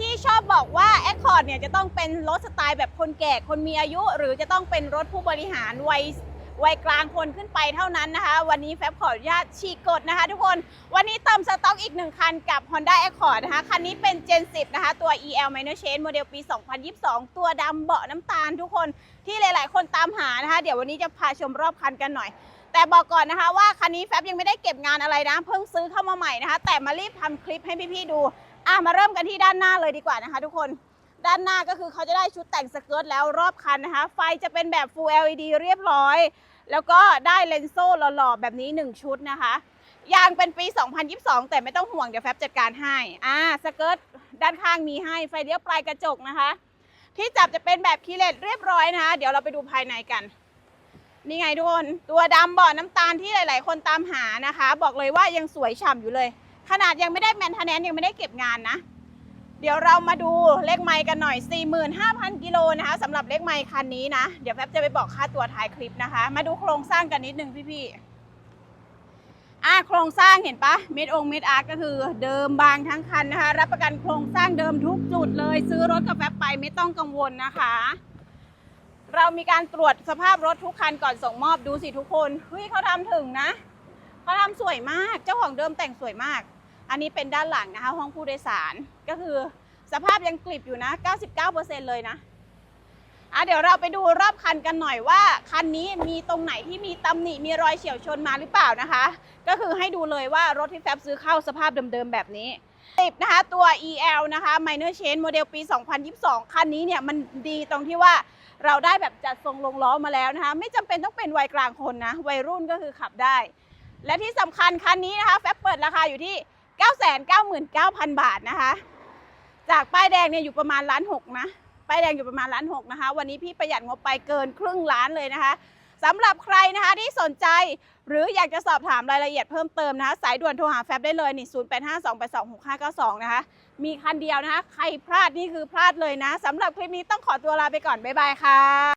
ที่ชอบบอกว่า Accord เนี่ยจะต้องเป็นรถสไตล์แบบคนแก่คนมีอายุ หรือจะต้องเป็นรถผู้บริหารวัยวัยกลางคนขึ้นไปเท่านั้นนะคะ วันนี้แฟบขออนุญาตฉีกกฎนะคะทุกคน วันนี้เติมสต็อกอีกหนึ่งคันกับ Honda Accord นะคะ คันนี้เป็น Gen 10 นะคะ ตัว EL Minor Change โมเดลปี 2022 ตัวดำเบาะน้ำตาลทุกคนที่หลาย ๆ คนตามหานะคะ เดี๋ยววันนี้จะพาชมรอบคันกันหน่อย แต่บอกก่อนนะคะว่าคันนี้แฟบยังไม่ได้เก็บงานอะไรนะ เพิ่งซื้อเข้ามาใหม่นะคะ แต่มารีบทำคลิปให้พี่ ๆ ดู อะมาเริ่มกันที่ด้านหน้าเลยดีกว่านะคะ ทุกคนด้านหน้าก็คือเขาจะได้ชุดแต่งสเกิร์ตแล้วรอบคันนะคะ ไฟจะเป็นแบบ Full LED เรียบร้อย แล้วก็ได้เลนโซ่หล่อๆ แบบนี้ 1 ชุดนะคะ ยางเป็นปี 2022 แต่ไม่ต้องห่วงเดี๋ยวแฟบจัดการให้อ่าสเกิร์ตด้านข้างมีให้ไฟเลี้ยวปลายกระจกนะคะ ที่จับจะเป็นแบบคีเลตเรียบร้อยนะคะ เดี๋ยวเราไปดูภายในกัน นี่ไงทุกคน ตัวดำบาะน้ำตาลที่หลาย ๆ คนตามหานะคะ บอกเลยว่ายังสวยฉ่ำอยู่เลย ขนาดยังไม่ได้แมนเทนแนนยังไม่ได้เก็บงานนะ เดี๋ยวเรามาดูเลขไมค์กันหน่อย 45,000 กิโลนะคะสำหรับเลขไมค์คันนี้นะ เดี๋ยวแป๊บจะไปบอกค่าตัวท้ายคลิปนะคะ มาดูโครงสร้างกันนิดนึงพี่ๆอะโครงสร้างเห็นปะเม็ดองเม็ดอาร์ก็คือเดิมบางทั้งคันนะคะ รับประกันโครงสร้างเดิมทุกจุดเลย ซื้อรถกับแป๊บไปไม่ต้องกังวลนะคะ เรามีการตรวจสภาพรถทุกคันก่อนส่งมอบดูสิทุกคนเฮ้ยเขาทำถึงนะเขาทำสวยมากเจ้าของเดิมแต่งสวยมาก อันนี้เป็นด้านหลังนะคะ ห้องผู้โดยสารก็คือสภาพยังกลิบอยู่นะ 99%เลยนะอะเดี๋ยวเราไปดูรอบคันกันหน่อยว่า คันนี้มีตรงไหนที่มีตำหนิมีรอยเฉียวชนมาหรือเปล่านะคะ ก็คือให้ดูเลยว่ารถที่แฟบซื้อเข้าสภาพเดิมๆแบบนี้ติดนะคะตัว EL นะคะ Minor Change โมเดลปี 2022 คันนี้เนี่ยมันดีตรงที่ว่าเราได้แบบจัดทรงลงล้อมาแล้วนะคะ ไม่จำเป็นต้องเป็นวัยกลางคนนะ วัยรุ่นก็คือขับได้ และที่สำคัญคันนี้นะคะ แฟบเปิดราคาอยู่ที่ 999,000 บาทนะคะ จากป้ายแดงเนี่ยอยู่ประมาณล้านหกนะ ป้ายแดงอยู่ประมาณล้านหกนะคะ วันนี้พี่ประหยัดงบไปเกินครึ่งล้านเลยนะคะสำหรับใครนะคะที่สนใจหรืออยากจะสอบถามรายละเอียดเพิ่มเติมนะคะ สายด่วนโทรหาแฟบได้เลยนี่0852826592 นะคะ มีคันเดียวนะคะ ใครพลาดนี่คือพลาดเลยนะสำหรับคลิปนี้ต้องขอตัวลาไปก่อน บ๊ายบายค่ะ